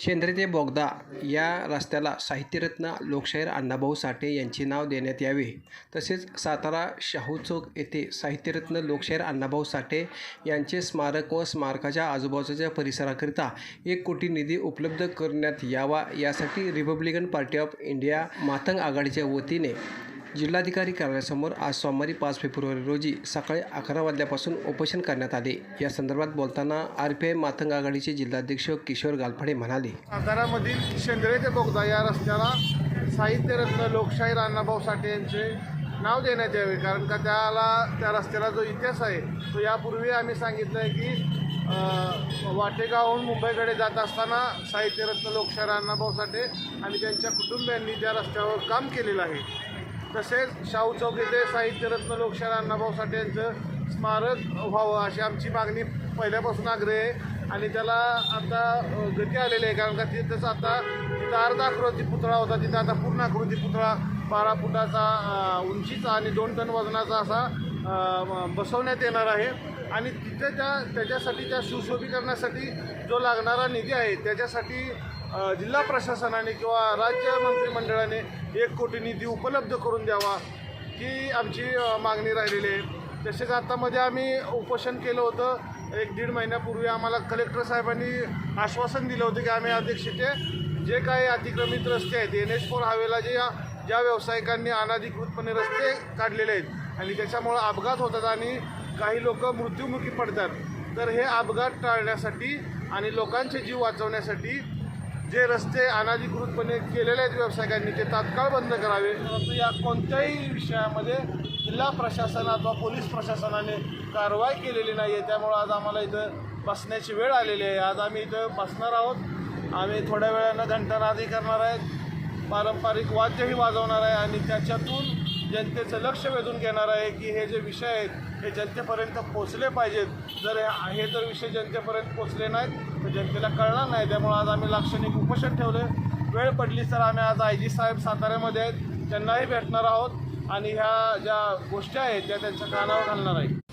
शेंद्रे ते बोगदा या रस्त्याला साहित्यरत्न लोकशाहीर अण्णाभाऊ साठे यांचे नाव देण्यात यावे. तसेच सातारा शाहू चौक येथे साहित्यरत्न लोकशाहीर अण्णाभाऊ साठे यांचे स्मारक व स्मारकाच्या आजूबाजूच्या परिसराकरिता एक कोटी निधी उपलब्ध करण्यात यावा यासाठी Republican Party of India Matang आघाडीच्या वतीने जिल्हाधिकारी कार्यालयासमोर आज सोमवारी पाच फेब्रुवारी रोजी सकाळी अकरा वाजल्यापासून उपोषण करण्यात आले. या संदर्भात बोलताना आर पी आय मातंग आघाडीचे जिल्हाध्यक्ष किशोर गालफाडे म्हणाले. सातारामधील शेंद्रे ते बोगदा या रस्त्याला साहित्यरत्न लोकशाहीर अण्णाभाऊ साठे यांचे नाव देण्यात यावे. कारण का त्याला त्या रस्त्याला जो इतिहास आहे तो यापूर्वी आम्ही सांगितलं आहे की वाटेगावहून मुंबईकडे जात असताना साहित्यरत्न लोकशाहीर अण्णाभाऊ साठे आणि त्यांच्या कुटुंबियांनी त्या रस्त्यावर काम केलेलं आहे. तसेच शाहू चौक येथे साहित्यरत्न लोकशाहीर अण्णाभाऊ साठे यांचं स्मारक व्हावं अशी आमची मागणी पहिल्यापासून आग्रह आहे. आणि त्याला आता गती आलेली आहे कारण का तिथंच आता तिथं अर्धा आकृती पुतळा होता तिथं आता पूर्ण आकृती पुतळा बारा फुटाचा उंचीचा आणि दोन टन वजनाचा असा बसवण्यात येणार आहे. आणि तिथे त्या त्याच्यासाठी त्या सुशोभीकरणासाठी जो लागणारा निधी आहे त्याच्यासाठी जिल्हा प्रशासनाने किंवा राज्य मंत्रिमंडळाने एक कोटी निधी उपलब्ध करून द्यावा ही आमची मागणी राहिलेली आहे. तसेच आत्तामध्ये आम्ही उपोषण केलं होतं. एक दीड महिन्यापूर्वी आम्हाला कलेक्टर साहेबांनी आश्वासन दिलं होतं की आम्ही अध्यक्षते जे काही अतिक्रमित रस्ते आहेत एन एच फोर हायवेला जे या- ज्या व्यावसायिकांनी अनाधिकृतपणे रस्ते काढलेले आहेत आणि त्याच्यामुळं अपघात होतात आणि काही लोक मृत्युमुखी पडतात तर हे अपघात टाळण्यासाठी आणि लोकांचे जीव वाचवण्यासाठी जे रस्ते अनाधिकृतपणे केलेले आहेत व्यावसायिकांनी ते तात्काळ बंद करावे. परंतु या कोणत्याही विषयामध्ये जिल्हा प्रशासन अथवा पोलीस प्रशासनाने कारवाई केलेली नाही आहे त्यामुळं आज आम्हाला इथं बसण्याची वेळ आलेली आहे. आज आम्ही इथं बसणार आहोत. आम्ही थोड्या वेळानं घंटानादी करणार आहेत. पारंपरिक वाद्यही वाजवणार आहे आणि त्याच्यातून जनतेचं लक्ष वेधून घेणार आहे की हे जे विषय आहेत हे जनतेपर्यंत पोचले पाहिजेत. जर हे जर विषय जनतेपर्यंत पोचले नाहीत तर जनतेला कळणार नाही. त्यामुळे आज आम्ही लाक्षणिक उपोषण ठेवलं वेळ पडली तर आम्ही आज आय जी साहेब साताऱ्यामध्ये आहेत. त्यांनाही भेटणार आहोत आणि ह्या ज्या गोष्टी आहेत त्या त्यांच्या कानावर घालणार आहेत